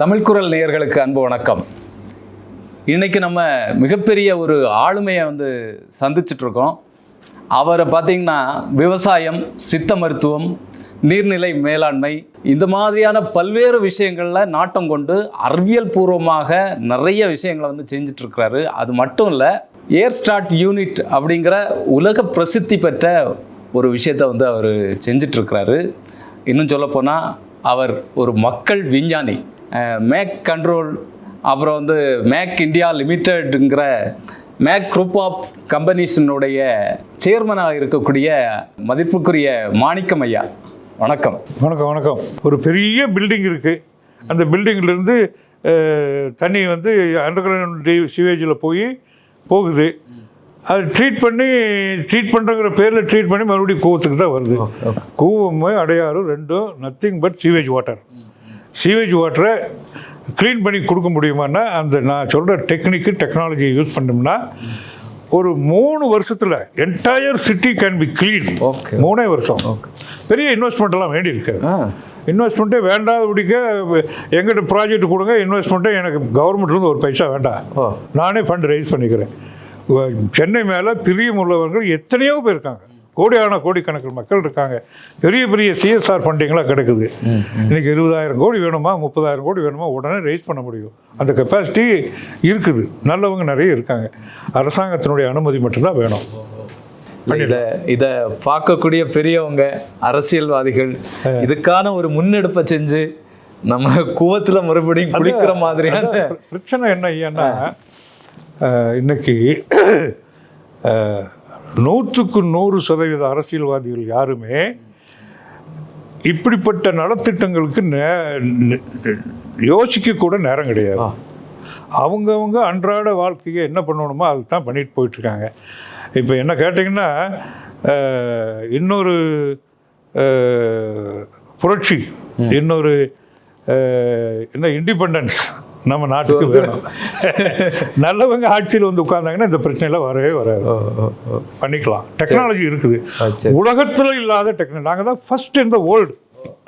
தமிழ்குரல் நேயர்களுக்கு அன்பு வணக்கம். இன்றைக்கி நம்ம மிகப்பெரிய ஒரு ஆளுமையை வந்து சந்திச்சிட்ருக்கோம். அவரை பார்த்திங்கன்னா விவசாயம் சித்த மருத்துவம் நீர்நிலை மேலாண்மை இந்த மாதிரியான பல்வேறு விஷயங்களில் நாட்டம் கொண்டு அறிவியல் பூர்வமாக நிறைய விஷயங்களை வந்து செஞ்சிட்ருக்கிறாரு. அது மட்டும் இல்லை ஏர் ஸ்டார்ட் யூனிட் அப்படிங்கிற உலக பிரசித்தி பெற்ற ஒரு விஷயத்தை வந்து அவர் செஞ்சிட்ருக்கிறாரு. இன்னும் சொல்லப்போனால் அவர் ஒரு மக்கள் விஞ்ஞானி. மேக் கண்ட்ரோல் அப்புறம் வந்து மேக் இந்தியா லிமிட்டெடுங்கிற மேக் குரூப் ஆஃப் கம்பெனிஸினுடைய சேர்மனாக இருக்கக்கூடிய மதிப்புக்குரிய மாணிக்கம் ஐயா வணக்கம். வணக்கம் வணக்கம். ஒரு பெரிய பில்டிங் இருக்குது அந்த பில்டிங்லேருந்து தண்ணி வந்து அண்டர் கிரவுண்ட் சிவேஜில் போய் போகுது. அது ட்ரீட் பண்ணி ட்ரீட் பண்ணுறங்கிற பேரில் ட்ரீட் பண்ணி மறுபடியும் கூவத்துக்கு தான் வருது. கூவம் அடையாறு ரெண்டும் nothing but sewage water sewage வாட்டரை க்ளீன் பண்ணி கொடுக்க முடியுமான்னா அந்த நான் சொல்கிற டெக்னிக்கு டெக்னாலஜியை யூஸ் பண்ணோம்னா ஒரு மூணு வருஷத்தில் entire city can be clean Okay. மூணே வருஷம். பெரிய இன்வெஸ்ட்மெண்ட் எல்லாம் வேண்டி இருக்காது இன்வெஸ்ட்மெண்ட்டே வேண்டாத பிடிக்க எங்கிட்ட ப்ராஜெக்ட் கொடுங்க இன்வெஸ்ட்மெண்ட்டே எனக்கு கவர்மெண்ட்லேருந்து ஒரு பைசா வேண்டாம் நானே ஃபண்ட் ரைஸ் பண்ணிக்கிறேன். சென்னை மேலே பிரியம் உள்ளவர்கள் எத்தனையோ பேர் இருக்காங்க. கோடியான கோடிக்கணக்கில் மக்கள் இருக்காங்க. பெரிய பெரிய சிஎஸ்ஆர் ஃபண்டிங்லாம் கிடைக்குது. இன்னைக்கு இருபதாயிரம் கோடி வேணுமா முப்பதாயிரம் கோடி வேணுமா உடனே ரைஸ் பண்ண முடியும். அந்த கெப்பாசிட்டி இருக்குது. நல்லவங்க நிறைய இருக்காங்க. அரசாங்கத்தினுடைய அனுமதி மட்டும்தான் வேணும். இதை இதை பார்க்கக்கூடிய பெரியவங்க அரசியல்வாதிகள் இதுக்கான ஒரு முன்னெடுப்பை செஞ்சு நம்ம கூவத்துல மறுபடியும் குளிக்கிற மாதிரியான பிரச்சனை என்ன ஐயான்னா இன்னைக்கு நூற்றுக்கு நூறு சதவீத அரசியல்வாதிகள் யாருமே இப்படிப்பட்ட நலத்திட்டங்களுக்கு நே- யோசிக்க கூட நேரம் கிடையாது. அவங்கவங்க அன்றாட வாழ்க்கையை என்ன பண்ணணுமோ அதை தான் பண்ணிட்டு போயிட்டுருக்காங்க. இப்போ என்ன கேட்டிங்கன்னா இன்னொரு புரட்சி இன்னொரு என்ன இண்டிபெண்டன்ஸ். நம்ம நாட்டுக்கு வேணும். நல்லவங்க ஆட்சியில் வந்து உட்கார்ந்தாங்கன்னா இந்த பிரச்சனைலாம் வரவே வராது. பண்ணிக்கலாம். டெக்னாலஜி இருக்குது. உலகத்தில் இல்லாத டெக்னாலஜி நாங்கள் தான் ஃபர்ஸ்ட் இந்த வேர்ல்டு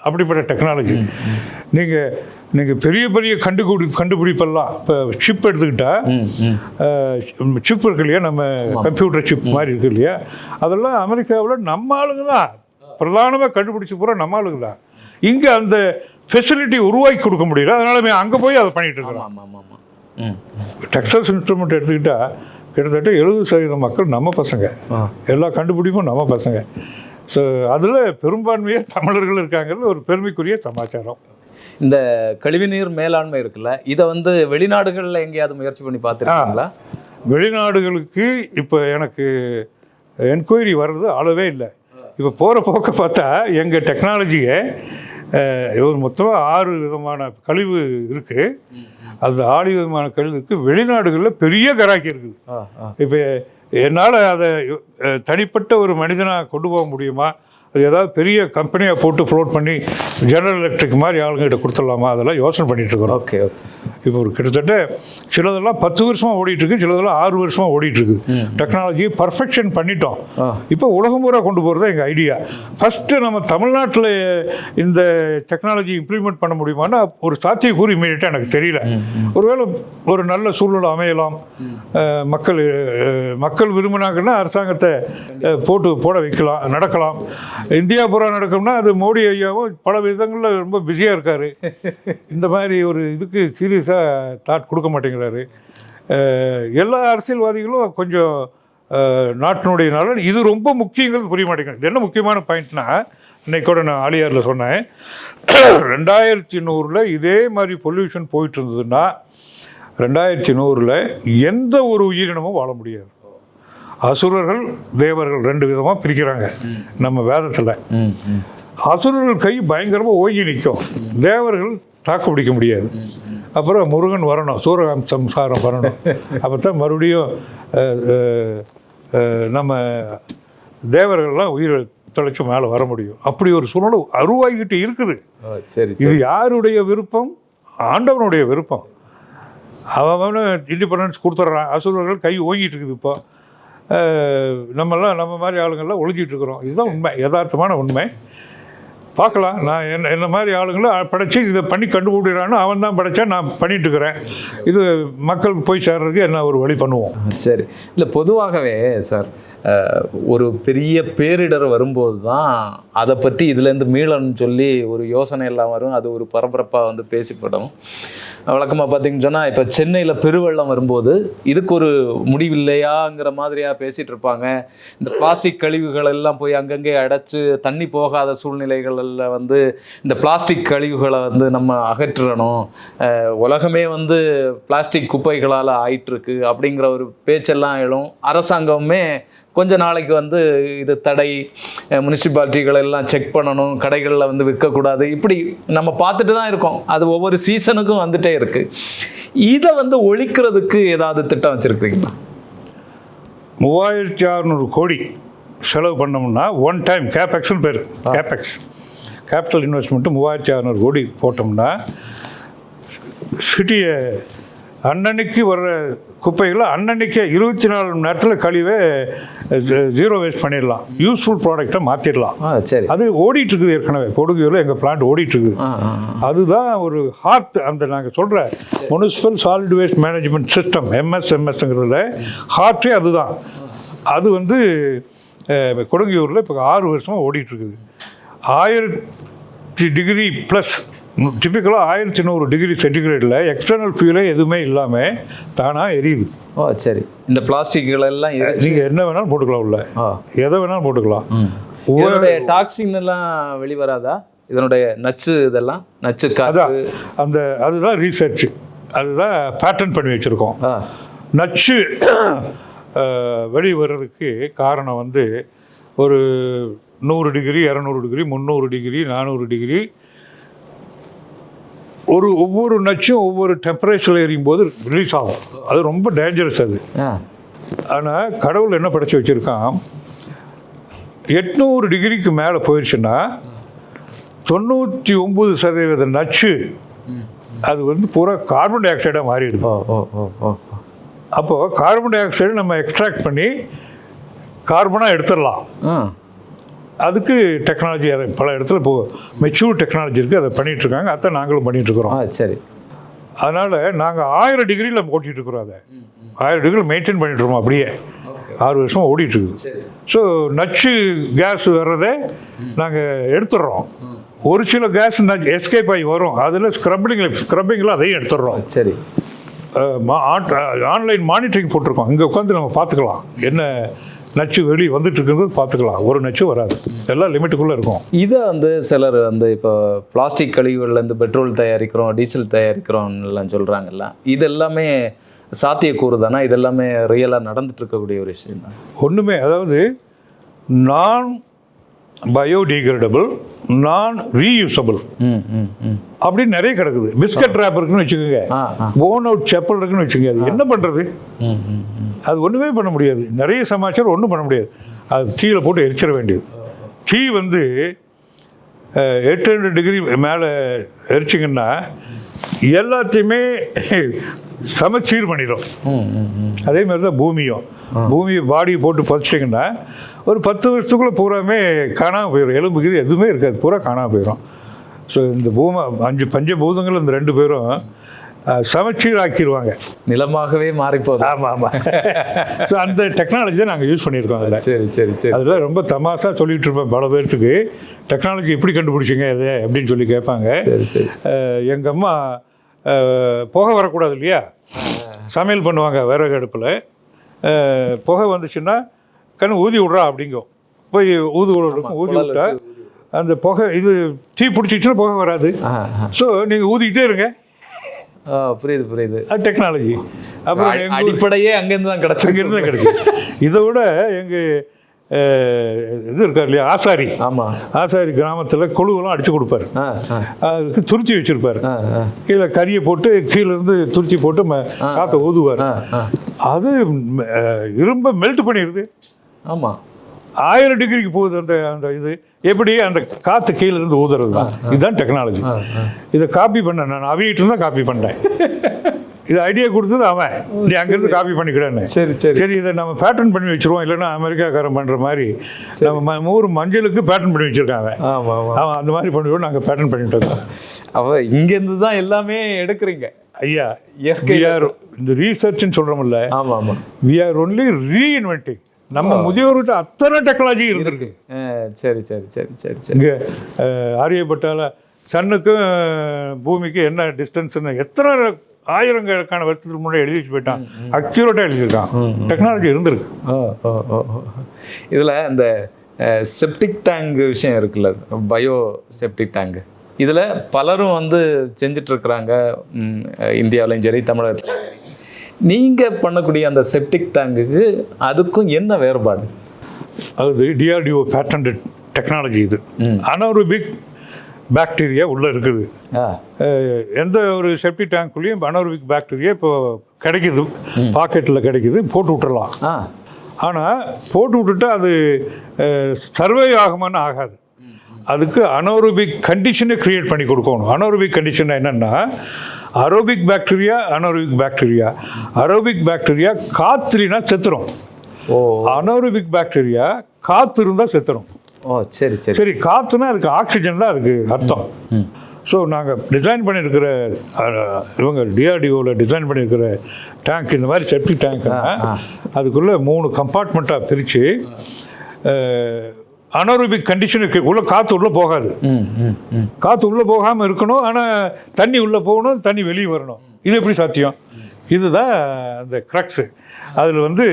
அப்படிப்பட்ட டெக்னாலஜி நீங்கள் நீங்கள் பெரிய பெரிய கண்டுபிடி கண்டுபிடிப்பெல்லாம் இப்போ சிப் எடுத்துக்கிட்டா சிப் இருக்கு இல்லையா? நம்ம கம்ப்யூட்டர் சிப் மாதிரி இருக்கு இல்லையா? அதெல்லாம் அமெரிக்காவில் நம்ம ஆளுங்க தான். பிரதானமாக கண்டுபிடிச்சி பூரா நம்ம ஆளுங்க தான். இங்கே அந்த ஃபெசிலிட்டி உருவாக்கி கொடுக்க முடியல. அதனால அங்கே போய் அதை பண்ணிட்டு இருக்கிறோம் ஆமா ஆமா ஆமா. ம். டெக்ஸஸ் இன்ஸ்ட்ருமெண்ட் எடுத்துக்கிட்டா கிட்டத்தட்ட எழுபது சதவீதம் மக்கள் நம்ம பசங்க. ஆ. எல்லா கண்டுபிடிப்பும் நம்ம பசங்க. ஸோ அதில் பெரும்பான்மையாக தமிழர்கள் இருக்காங்கிறது ஒரு பெருமைக்குரிய சமாச்சாரம். இந்த கழிவுநீர் மேலாண்மை இருக்குல்ல இதை வந்து வெளிநாடுகளில் எங்கேயாவது முயற்சி பண்ணி பார்த்துருக்கீங்களா? வெளிநாடுகளுக்கு இப்போ எனக்கு என்கொயரி வர்றது அளவே இல்லை. இப்போ போகிற போக்க பார்த்தா எங்கள் டெக்னாலஜியை ஒரு மொத்தமாக ஆறு விதமான கழிவு இருக்குது அந்த ஆறு விதமான கழிவு இருக்குது வெளிநாடுகளில் பெரிய கராக்கி இருக்குது. இப்போ என்னால் அதை தனிப்பட்ட ஒரு மனிதனாக கொண்டு போக முடியுமா? அது ஏதாவது பெரிய கம்பெனியாக போட்டு ஃப்ளோட் பண்ணி ஜெனரல் எலக்ட்ரிக் மாதிரி ஆளுங்கிட்ட கொடுத்துடலாமா? அதெல்லாம் யோசனை பண்ணிட்டு இருக்கிறோம். Okay okay. இப்போ ஒரு கிட்டத்தட்ட சிலதெல்லாம் பத்து வருஷமாக ஓடிட்டு இருக்கு சிலதெல்லாம் ஆறு வருஷமாக ஓடிட்டு இருக்கு. டெக்னாலஜியை பர்ஃபெக்ஷன் பண்ணிட்டோம். இப்போ உலகம் பூரா கொண்டு போகிறது எங்கள் ஐடியா ஃபஸ்ட்டு நம்ம தமிழ்நாட்டில் இந்த டெக்னாலஜி இம்ப்ளிமெண்ட் பண்ண முடியுமான்னா ஒரு சாத்தியக்கூறு இமீடியட்டாக எனக்கு தெரியல. ஒருவேளை ஒரு நல்ல சூழ்நிலை அமையலாம். மக்கள் மக்கள் விரும்பினாங்கன்னா அரசாங்கத்தை போட்டு போட வைக்கலாம் நடக்கலாம். இந்தியா பூரா நடக்கும்னா அது மோடி ஐயாவும் பல விதங்களில் ரொம்ப பிஸியாக இருக்கார். இந்த மாதிரி ஒரு இதுக்கு சீரியஸாக தாட் கொடுக்க மாட்டேங்கிறாரு. எல்லா அரசியல்வாதிகளும் கொஞ்சம் நாட்டினுடைய நலன் இது ரொம்ப முக்கியங்கிறது புரிய மாட்டேங்குது. என்ன முக்கியமான பாயிண்ட்னா இன்னைக்கு கூட நான் ஆலியாரில் சொன்னேன். ரெண்டாயிரத்தி நூறில் இதே மாதிரி பொல்யூஷன் போயிட்டு இருந்ததுன்னா ரெண்டாயிரத்தி நூறில் எந்த ஒரு உயிரினமும் வாழ முடியாது. அசுரர்கள் தேவர்கள் ரெண்டு விதமாக பிரிக்கிறாங்க. நம்ம வேதத்தில். அசுரர்கள் கை பயங்கரமாக ஓங்கி நிற்கும் தேவர்கள் தாக்கு பிடிக்க முடியாது. அப்புறம் முருகன் வரணும் சூரகம் சம்சாரம் வரணும். அப்போ தான் மறுபடியும் நம்ம தேவர்கள்லாம் உயிர் தொலைச்சி மேலே வர முடியும். அப்படி ஒரு சூழ்நிலை அருவாகிக்கிட்டு இருக்குது. சரி இது யாருடைய விருப்பம்? ஆண்டவனுடைய விருப்பம். அவன் இண்டிபெண்டன்ஸ் கொடுத்துட்றான் அசுரர்கள் கை ஓங்கிட்டு இருக்குது இப்போ. நம்மெல்லாம் நம்ம மாதிரி ஆளுங்கள்லாம் ஒழிஞ்சிட்டு இருக்கிறோம். இதுதான் உண்மை. யதார்த்தமான உண்மை. பார்க்கலாம். நான் என்ன என்ன மாதிரி ஆளுங்களை படைச்சி இதை பண்ணி கண்டுபிடிக்கிறான்னு அவன் தான் படைச்சா நான் பண்ணிட்டு இருக்கிறேன். இது மக்களுக்கு போய் சேர்றதுக்கு என்ன ஒரு வழி பண்ணுவோம். சரி. இல்லை பொதுவாகவே சார் ஒரு பெரிய பேரிடர் வரும்போது தான் அதை பற்றி இதுலேருந்து மீளணும்னு சொல்லி ஒரு யோசனை எல்லாம் வரும். அது ஒரு பரபரப்பாக வந்து பேசிப்படும். வழக்கமாக பார்த்தீங்கன்னு சொன்னால் இப்போ சென்னையில் பெருவெள்ளம் வரும்போது இதுக்கு ஒரு முடிவில்லையாங்கிற மாதிரியாக பேசிகிட்டு இருப்பாங்க. இந்த பிளாஸ்டிக் கழிவுகள் எல்லாம் போய் அங்கங்கே அடைச்சி தண்ணி போகாத சூழ்நிலைகளில் வந்து இந்த பிளாஸ்டிக் கழிவுகளை வந்து நம்ம அகற்றணும். உலகமே வந்து பிளாஸ்டிக் குப்பைகளால் ஆயிட்டுருக்கு அப்படிங்கிற ஒரு பேச்செல்லாம் எழும். அரசாங்கமே கொஞ்ச நாளைக்கு வந்து இது தடை முனிசிபாலிட்டிகள் எல்லாம் செக் பண்ணணும் கடைகளில் வந்து விற்கக்கூடாது இப்படி நம்ம பார்த்துட்டு தான் இருக்கோம். அது ஒவ்வொரு சீசனுக்கும் வந்துட்டே இருக்கு. இதை வந்து ஒழிக்கிறதுக்கு ஏதாவது திட்டம் வச்சிருக்கீங்களா மூவாயிரத்தி அறநூறு கோடி செலவு பண்ணோம்னா ஒன் டைம் கேபெக்ஸ்னு பேர். கேபெக்ஸ் கேபிட்டல் இன்வெஸ்ட்மெண்ட்டு மூவாயிரத்தி அறநூறு கோடி போட்டோம்னா சிட்டியை அன்னன்னைக்கு வர்ற குப்பைகளை அன்னன்னைக்கே இருபத்தி நாலு மணி நேரத்தில் கழிவை ஜீரோ வேஸ்ட் பண்ணிடலாம். யூஸ்ஃபுல் ப்ராடக்டை மாற்றிடலாம் சரி. அது ஓடிட்டு இருக்குது ஏற்கனவே. கொடுகையூரில் எங்கள் பிளான்ட் ஓடிட்டு இருக்குது ஆ ஆ ஆ. அதுதான் ஒரு ஹார்ட் அந்த நாங்கள் சொல்கிற municipal solid waste management system எம்எஸ்எம்எஸ்ங்கிறதுல ஹார்ட்டே அதுதான். அது வந்து கொடுங்கையூரில் இப்போ ஆறு வருஷமாக ஓடிட்டு இருக்குது ஆயிரத்தி டிகிரி ப்ளஸ் டிப்பிக்கலாக ஆயிரத்தி நூறு டிகிரி சென்டிகிரேடில் எக்ஸ்டர்னல் ஃபியூலே எதுவுமே இல்லாமல் தானாக எரியுது. ஓ சரி. இந்த பிளாஸ்டிக்கள் எல்லாம் நீங்கள் என்ன வேணாலும் போட்டுக்கலாம் உள்ள. எதை வேணாலும் போட்டுக்கலாம். இதனுடைய டாக்ஸின் எல்லாம் வெளிவராதா? இதனுடைய நச்சு இதெல்லாம்? நச்சு அதான். அந்த அதுதான் ரீசர்ச் அதுதான் பேட்டர்ன் பண்ணி வச்சுருக்கோம். நச்சு வெளி வர்றதுக்கு காரணம் வந்து ஒரு நூறு டிகிரி இரநூறு டிகிரி முந்நூறு டிகிரி நானூறு டிகிரி ஒரு ஒவ்வொரு நச்சும் ஒவ்வொரு டெம்பரேச்சரில் எரியும் போது ரிலீஸ் ஆகும். அது ரொம்ப டேஞ்சரஸ் அது. ஆனால் கடவுள் என்ன படைச்சு வச்சுருக்கான்? எட்நூறு டிகிரிக்கு மேலே போயிடுச்சுன்னா தொண்ணூற்றி ஒம்பது சதவீத நச்சு அது வந்து பூரா கார்பன் டை ஆக்சைடாக மாறிடுது. அப்போது கார்பன் டை ஆக்சைடு நம்ம எக்ஸ்ட்ராக்ட் பண்ணி கார்பனாக எடுத்துடலாம். அதுக்கு டெக்னாலஜி பல இடத்துல இப்போ மெச்சூர் டெக்னாலஜி இருக்குது அதை பண்ணிட்டு இருக்காங்க அதான் நாங்களும் ஆ சரி. அதனால் நாங்கள் ஆயிரம் டிகிரியில் ஓட்டிகிட்டு இருக்கிறோம் அதை ஆயிரம் டிகிரி மெயின்டைன் பண்ணிட்டு இருக்கோம் அப்படியே ஆறு வருஷம் ஓடிட்டு இருக்குது சரி. ஸோ நச்சு கேஸ் வர்றதை நாங்கள் எடுத்துடுறோம். ஒரு சில கேஸ் எஸ்கேப் ஆகி வரும். அதில் ஸ்க்ரப்பிங்கில் ஸ்க்ரப்பிங்கில் அதையும் எடுத்துடுறோம். சரி. ஆன்லைன் மானிட்டரிங் போட்டிருக்கோம். இங்கே உட்காந்து நம்ம பார்த்துக்கலாம். என்ன நச்சு வெளியே வந்துட்டு இருக்கிறது பார்த்துக்கலாம். ஒரு நச்சு வராது. எல்லாம் லிமிட்டுக்குள்ளே இருக்கும். இதை வந்து சிலர் வந்து இப்போ பிளாஸ்டிக் கழிவுகள்லேருந்து பெட்ரோல் தயாரிக்கிறோம் டீசல் தயாரிக்கிறோம் எல்லாம் சொல்கிறாங்கல்ல இது எல்லாமே சாத்தியக்கூறு தானே? இது எல்லாமே ரியலாக நடந்துட்டு இருக்கக்கூடிய ஒரு விஷயம் தான். ஒன்றுமே அதாவது நான் பயோடிகிரேடபிள் நான் ரீயூசபிள் அப்படின்னு நிறைய கிடக்குது. பிஸ்கட் ரேப் இருக்குன்னு வச்சுக்கோங்க. போன் அவுட் செப்பல் இருக்குன்னு வச்சுக்கோங்க. அது என்ன பண்ணுறது அது ஒன்றுமே பண்ண முடியாது. நிறைய சமாச்சாரம் ஒன்றும் பண்ண முடியாது. அது தீயில போட்டு எரிச்சிட வேண்டியது. தீ வந்து எட்டு ஹண்ட்ரட் டிகிரி மேலே எரிச்சிங்கன்னா எல்லாத்தையுமே சமச்சீர் பண்ணிடும் அதே மாதிரி தான் பூமியும். பூமியை பாடியை போட்டு புதைச்சிட்டிங்கன்னா ஒரு பத்து வருஷத்துக்குள்ளே பூராமே காணாமல் போயிடும் எலும்பு இது எதுவுமே இருக்காது. பூரா காணாமல் போயிடும் ஸோ இந்த பூமி அஞ்சு பஞ்சபூதங்கள் இந்த ரெண்டு பேரும் சமச்சீர் ஆக்கிடுவாங்க நிலமாகவே மாறிப்போகுது. ஆமாம் ஆமாம் ஸோ அந்த டெக்னாலஜி தான் நாங்கள் யூஸ் பண்ணியிருக்கோம் அதில். சரி சரி சரி. அதில் ரொம்ப தமாஷா சொல்லிட்டு இருப்பேன் பல பேர்த்துக்கு. டெக்னாலஜி எப்படி கண்டுபிடிச்சிங்க இது அப்படின்னு சொல்லி கேட்பாங்க. சரி சரி. எங்கள் அம்மா புகை வரக்கூடாது இல்லையா சமையல் பண்ணுவாங்க விறகு அடுப்பில். புகை வந்துச்சுன்னா கண்ணு ஊதி விட்றா அப்படிங்கும் போய் ஊது விடும் ஊதி விட்டா அந்த புகை இது தீ பிடிச்சிச்சுன்னா புகை வராது. ஸோ நீங்கள் ஊதிக்கிட்டே இருங்க. புரியுது புரியுது. அது டெக்னாலஜி அப்புறம் அடிப்படையே அங்கேருந்து தான் கிடச்சிருக்கு. இங்கிருந்து தான் கிடைக்கும் இதை விட எங்கள் இது இருக்கார் இல்லையா? ஆசாரி. ஆமாம் ஆசாரி கிராமத்தில் கொழுவெல்லாம் அடிச்சு கொடுப்பாரு. அதுக்கு துருத்தி வச்சிருப்பாரு. கீழே கறியை போட்டு கீழே இருந்து துருத்தி போட்டு ம- காற்றை ஊதுவார். அது இரும்ப மெல்ட் பண்ணிடுது. ஆமாம் ஆயிரம் டிகிரிக்கு போகுது அந்த அந்த இது. எப்படி? அந்த காற்று கீழே இருந்து ஊதுறது தான் இதுதான் டெக்னாலஜி இதை காப்பி பண்ண நான் அவிகிட்டு தான் காப்பி பண்ணேன் இது ஐடியா கொடுத்தது அவன். நீ அங்கேருந்து காப்பி பண்ணிக்கிடன்னு சரி சரி. சரி இதை நம்ம பேட்டர்ன் பண்ணி வச்சிருவோம். இல்லைன்னா அமெரிக்காக்காரன் பண்ணுற மாதிரி. நம்ம ஊர் மஞ்சளுக்கு பேட்டர்ன் பண்ணி வச்சிருக்கான் அவன். ஆமா ஆமா. அவன் அந்த மாதிரி பண்ணிவிடுவோம் நாங்கள் பேட்டர்ன் பண்ணிட்டு இருக்கோம். அவ இங்கேருந்து தான் எல்லாமே எடுக்கிறீங்க. ஐயா are இந்த ரீசர்ச்னு சொல்கிறோம்ல ஆமா ஆமா. வி ஆர் ஒன்லி ரீஇன்வென்டிங் நம்ம முதியோர்கிட்ட அத்தனை டெக்னாலஜி இருந்திருக்கு. சரி சரி சரி சரி சரி. இங்கே ஆரியப்பட்டால சன்னுக்கும் பூமிக்கும் என்ன டிஸ்டன்ஸ்னு எத்தனை ஆயிரக்கணக்கான வருஷத்துக்கு முன்னாடி எழுதி வச்சு போயிட்டான். அக்யூரேட்டாக எழுதியிருக்கான். டெக்னாலஜி இருந்திருக்கு. இதுல இந்த செப்டிக் டேங்க் விஷயம் இருக்குல்ல பயோ செப்டிக் டேங்க் இதுல பலரும் வந்து ம், இந்தியாவிலையும் சரி தமிழகத்துலையும் சரி. நீங்க பண்ணக்கூடிய அந்த செப்டிக் டேங்குக்கு அதுக்கும் என்ன வேறுபாடு? அது டிஆர்டிஓ பேட்டன்ட் டெக்னாலஜி இது. அனோருபிக் பாக்டீரியா உள்ளே இருக்குது. எந்த ஒரு செப்டி டேங்க்குள்ளேயும் அனோருபிக் பாக்டீரியா இப்போ கிடைக்குது. பாக்கெட்டில் கிடைக்குது. போட்டு விட்டுறலாம். ஆனால் போட்டு விட்டுட்டா அது சர்வே ஆகுமான்னு ஆகாது. அதுக்கு அனோரோபிக் கண்டிஷனை கிரியேட் பண்ணி கொடுக்கணும். அனோரோபிக் கண்டிஷன் என்னென்னா aerobic bacteria anaerobic bacteria aerobic bacteria காத்துலினா செத்துரும். ஓ. அனோரோபிக் பாக்டீரியா காற்று இருந்தால் செத்துரும். ஓ சரி சரி. சரி காற்றுனா அதுக்கு ஆக்சிஜன் தான் அதுக்கு அர்த்தம். ஸோ நாங்கள் டிசைன் பண்ணியிருக்கிற இவங்க டிஆர்டிஓவில் டிசைன் பண்ணியிருக்கிற டேங்க் இந்த மாதிரி செப்டிக் டேங்க்னா ஆ. அதுக்குள்ளே மூணு கம்பார்ட்மெண்ட்டாக பிரித்து அனோரபிக் கண்டிஷனுக்கு உள்ள காற்று உள்ளே போகாது. காற்று உள்ளே போகாமல் இருக்கணும். ஆனால் தண்ணி உள்ளே போகணும் தண்ணி வெளியே வரணும். இது எப்படி சாத்தியம்? இதுதான் அந்த க்ரக்ஸு அதில் வந்து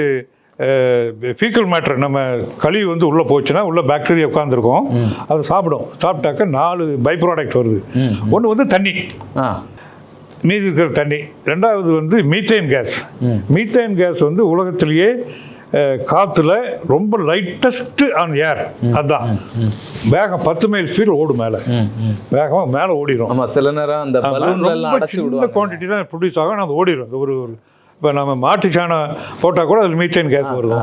ஃபீக்கல் மேட்டர் நம்ம கழிவு வந்து உள்ளே போச்சுன்னா உள்ள பாக்டீரியா உட்காந்துருக்கும் அது சாப்பிடும். சாப்பிட்டாக்க நாலு பை ப்ராடக்ட் வருது ஒன்று வந்து தண்ணி. மீதி இருக்கிற தண்ணி. ரெண்டாவது வந்து மீத்தேன் கேஸ் மீத்தேன் கேஸ் வந்து உலகத்திலேயே காத்துல ரொம்ப லைட்டஸ்ட் ஆன் ஏர் அதுதான் வேகம் பத்து மைல் ஸ்பீடில் ஓடும் மேலே. வேகமாக மேலே ஓடிடும் ஆமா சில நேரம் அந்த குவான்டிட்டி தான் ப்ரொடியூஸ் ஆகும் அது ஓடிடும் அது ஒரு ஒரு இப்போ நம்ம மாட்டு சாணம் போட்டால் கூட அதில் மீத்தேன் கேஸ் வரும்.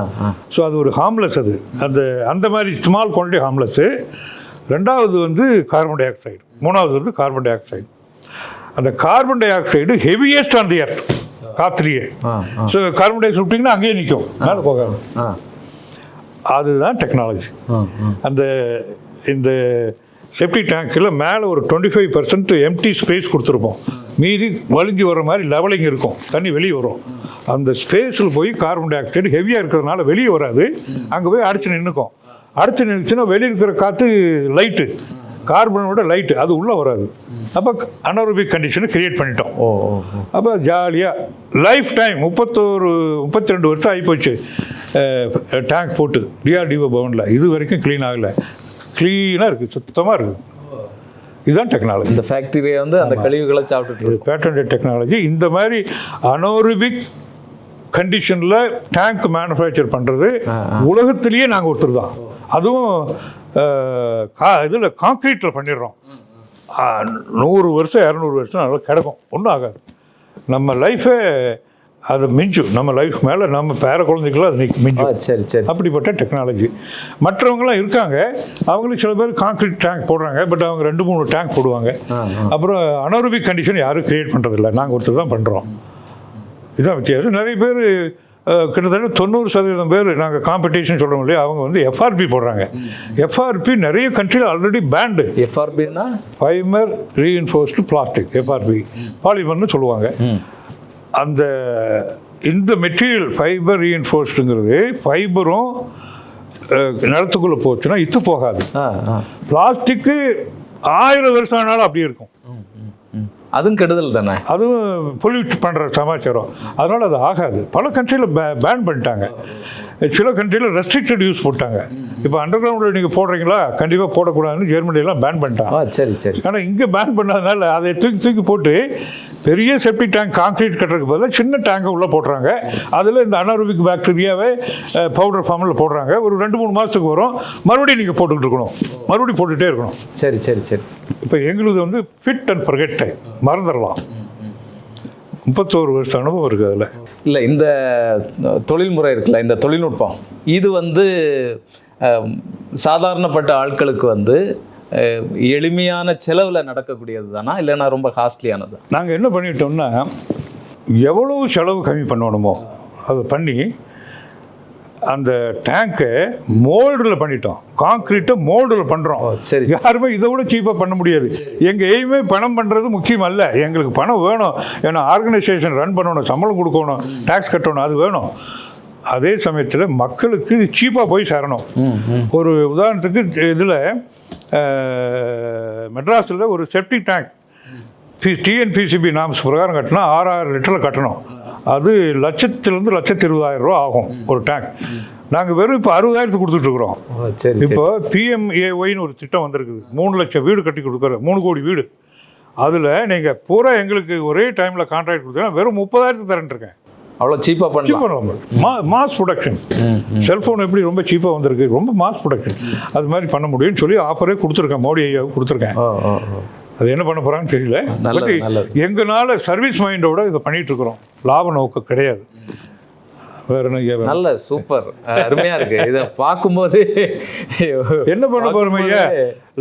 ஸோ அது ஒரு ஹார்ம்லெஸ் அது. அந்த அந்த மாதிரி ஸ்மால் குவான்டிட்டி ஹார்ம்லெஸ்ஸு ரெண்டாவது வந்து கார்பன் டை ஆக்சைடு மூணாவது வந்து கார்பன் டை ஆக்சைடு அந்த carbon dioxide heaviest on the earth காத்திரியே so carbon dioxide விட்டிங்கன்னா அங்கேயே நிற்கும் மேலே போகாது. அதுதான் டெக்னாலஜி அந்த இந்த செப்டி டேங்க்கில் மேலே ஒரு twenty five percent empty space கொடுத்துருப்போம். மீதி வலிஞ்சு வர மாதிரி லெவலிங் இருக்கும். தண்ணி வெளியே வரும். அந்த ஸ்பேஸில் போய் கார்பன் டை ஆக்சைடு ஹெவியாக இருக்கிறதுனால வெளியே வராது. அங்கே போய் அடிச்சு நின்றுக்கும் அடிச்சு நின்றுச்சுன்னா வெளியே இருக்கிற காற்று லைட்டு கார்பனோட லைட்டு அது உள்ளே வராது. அப்போ அனரோபிக் கண்டிஷனை கிரியேட் பண்ணிட்டோம். ஓ. அப்போ ஜாலியாக லைஃப் டைம் முப்பத்தோரு முப்பத்தி ரெண்டு வருஷம் ஆகிப்போச்சு டேங்க் போட்டு டிஆர்டிஓ பவனில் இது வரைக்கும் க்ளீன் ஆகலை. க்ளீனாக இருக்குது சுத்தமாக இருக்குது இதுதான் டெக்னாலஜி இந்த ஃபேக்டரியை வந்து அந்த கழிவுகளை சாப்பிட்டுட்டு பேட்டன்ட் டெக்னாலஜி இந்த மாதிரி அனோரிபிக் கண்டிஷனில் டேங்க் மேனுஃபேக்சர் பண்ணுறது உலகத்திலேயே நாங்கள் ஒருத்தர் தான். அதுவும் கா இதில் காங்க்ரீட்டில் பண்ணிடுறோம். நூறு வருஷம் இரநூறு வருஷம் நல்லா கிடக்கும். ஒன்றும் ஆகாது. நம்ம லைஃபே அது மிஞ்சும் நம்ம லைஃப் மேலே நம்ம பேர குழந்தைகளும் அது மிஞ்சும் சரி சரி. அப்படிப்பட்ட டெக்னாலஜி மற்றவங்களாம் இருக்காங்க. அவங்களுக்கு சில பேர் கான்கிரீட் டேங்க் போடுறாங்க. பட் அவங்க ரெண்டு மூணு டேங்க் போடுவாங்க. அப்புறம் அனோரபிக் கண்டிஷன் யாரும் கிரியேட் பண்ணுறதில்ல நாங்கள் ஒருத்தர் தான் பண்ணுறோம் இதுதான் வித்தியாசம். நிறைய பேர் கிட்டத்தட்ட தொண்ணூறு சதவீதம் பேர் நாங்கள் காம்படிஷன் சொல்கிறோம் இல்லையா? அவங்க வந்து எஃப்ஆர்பி போடுறாங்க. எஃப்ஆர்பி நிறைய கண்ட்ரியில் ஆல்ரெடி பேண்டு எஃப்ஆர்பின்னா ஃபைமர் ரீஇன்ஃபோர்ஸ்டு பிளாஸ்டிக் எஃப்ஆர்பி பாலிமர்னு சொல்லுவாங்க. அந்த இந்த மெட்டீரியல் ஃபைபர் ரீஇன்ஃபோர்ஸ்டுங்கிறது ஃபைபரும் நிலத்துக்குள்ளே போச்சுன்னா இத்து போகாது. பிளாஸ்டிக்கு ஆயிரம் வருஷம் ஆனாலும் அப்படியே இருக்கும். ம். அதுவும் கெடுதல் தானே? அதுவும் பொல்யூட் பண்ணுற சமாச்சாரம். அதனால் அது ஆகாது. பல கண்ட்ரியில் பே பேன் பண்ணிட்டாங்க. சில கண்ட்ரியில் ரெஸ்ட்ரிக்டட் யூஸ் போட்டாங்க. இப்போ அண்டர் கிரவுண்டில் நீங்கள் போடுறீங்களா? கண்டிப்பாக போடக்கூடாதுன்னு ஜெர்மனியெல்லாம் பேன் பண்ணிட்டாங்க. சரி சரி. ஆனால் இங்கே பேன் பண்ணாதனால அதை தூக்கி தூக்கி போட்டு பெரிய செப்டிக் டேங்க் கான்க்ரீட் கட்டுறதுக்கு பதிலாக சின்ன டேங்கை உள்ளே போடுறாங்க. அதில் இந்த அனாரோபிக் பாக்டீரியாவை பவுடர் ஃபார்மில் போடுறாங்க. ஒரு ரெண்டு மூணு மாதத்துக்கு வரும். மறுபடியும் நீங்கள் போட்டுக்கிட்டு இருக்கணும். மறுபடியும் போட்டுகிட்டே இருக்கணும். சரி சரி சரி. இப்போ எங்களுது வந்து ஃபிட் அண்ட் டைம் மறந்துடலாம். முப்பத்தோரு வருஷம் அனுபவம் இருக்குது அதில். இல்லை இந்த தொழில்முறை இருக்குல்ல இந்த தொழில்நுட்பம். இது வந்து சாதாரணப்பட்ட ஆட்களுக்கு வந்து எளிமையான செலவில் நடக்கக்கூடியது தானா இல்லைன்னா ரொம்ப காஸ்ட்லியானது? நாங்கள் என்ன பண்ணிட்டோம்னா எவ்வளவு செலவு கம்மி பண்ணணுமோ அதை பண்ணி அந்த டேங்கை மோல்டில் பண்ணிட்டோம். காங்க்ரீட்டை மோல்டில் பண்ணுறோம் சரி. யாருமே இதை விட சீப்பாக பண்ண முடியாது. எங்கள் எய்மே பணம் பண்ணுறது முக்கியம் அல்ல எங்களுக்கு பணம் வேணும். ஏன்னா ஆர்கனைசேஷன் ரன் பண்ணணும் சம்பளம் கொடுக்கணும் டேக்ஸ் கட்டணும் அது வேணும். அதே சமயத்தில் மக்களுக்கு இது சீப்பாக போய் சேரணும். ஒரு உதாரணத்துக்கு இதில் மெட்ராஸில் ஒரு செப்டிக் டேங்க் டிஎன்பிசிபி நாம்ஸ் பிரகாரம் கட்டினா ஆறாயிரம் லிட்டரில் கட்டணும். அது லட்சத்திலேருந்து லட்சத்தி இருபதாயிரம் ரூபா ஆகும் ஒரு டேங்க் நாங்கள் வெறும் இப்போ அறுபதாயிரத்துக்கு கொடுத்துட்ருக்குறோம் இப்போ பிஎம்ஏஒய்னு ஒரு திட்டம் வந்திருக்குது. மூணு லட்சம் வீடு கட்டி கொடுக்குற மூணு கோடி வீடு. அதில் நீங்கள் பூரா எங்களுக்கு ஒரே டைமில் கான்ட்ராக்ட் கொடுத்தீங்கன்னா வெறும் முப்பதாயிரத்து தரேன்ருக்கேன் அவ்வளோ சீப்பாக பண்ணலாம். மா மாஸ் ப்ரொடக்ஷன் செல்ஃபோன் எப்படி ரொம்ப சீப்பாக வந்திருக்கு? ரொம்ப மாஸ் ப்ரொடக்ஷன் அது மாதிரி பண்ண முடியும்னு சொல்லி ஆஃபரே கொடுத்துருக்கேன். மோடி ஐயாவுக்கு கொடுத்துருக்கேன். அது என்ன பண்ண போகிறான்னு தெரியல. எங்களால சர்வீஸ் மைண்டோட இதை பண்ணிட்டு இருக்கிறோம். லாப நோக்கம் கிடையாது. வேற? நல்ல சூப்பர் அருமையா இருக்கு. இதை பார்க்கும்போது என்ன பண்ண போறோம் ஐயா?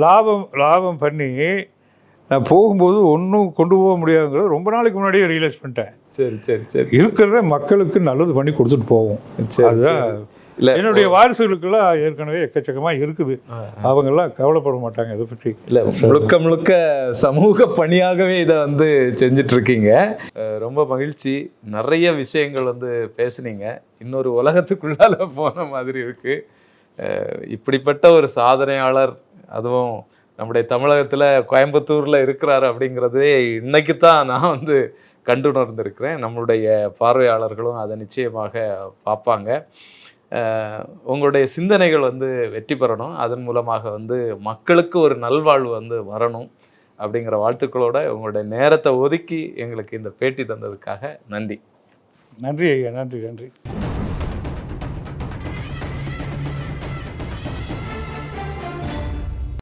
லாபம் லாபம் பண்ணி நான் போகும்போது ஒன்றும் கொண்டு போக முடியாதுங்கிறது ரொம்ப நாளைக்கு முன்னாடியே ரியலைஸ் பண்ணிட்டேன். சரி சரி சரி. இருக்கிறத மக்களுக்கு நல்லது பண்ணி கொடுத்துட்டு போவோம். அதுதான் இல்ல என்னுடைய வாரிசுகளுக்கெல்லாம் ஏற்கனவே எக்கச்சக்கமா இருக்குது. அவங்கெல்லாம் கவலைப்பட மாட்டாங்க இதை பற்றி இல்ல முழுக்க முழுக்க சமூக பணியாகவே இதை வந்து அஹ் ரொம்ப மகிழ்ச்சி. நிறைய விஷயங்கள் வந்து பேசுனீங்க. இன்னொரு உலகத்துக்குள்ளால போன மாதிரி இருக்கு. அஹ் இப்படிப்பட்ட ஒரு சாதனையாளர் அதுவும் நம்முடைய தமிழகத்துல கோயம்புத்தூர்ல இருக்கிறாரு அப்படிங்கிறதே இன்னைக்கு தான் நான் வந்து கண்டுணர்ந்திருக்கிறேன். நம்மளுடைய பார்வையாளர்களும் அதை நிச்சயமாக பார்ப்பாங்க. உங்களுடைய சிந்தனைகள் வந்து வெற்றி பெறணும். அதன் மூலமாக வந்து மக்களுக்கு ஒரு நல்வாழ்வு வந்து வரணும் அப்படிங்கிற வாழ்த்துக்களோட உங்களுடைய நேரத்தை ஒதுக்கி எங்களுக்கு இந்த பேட்டி தந்ததுக்காக நன்றி. நன்றி ஐயா நன்றி நன்றி.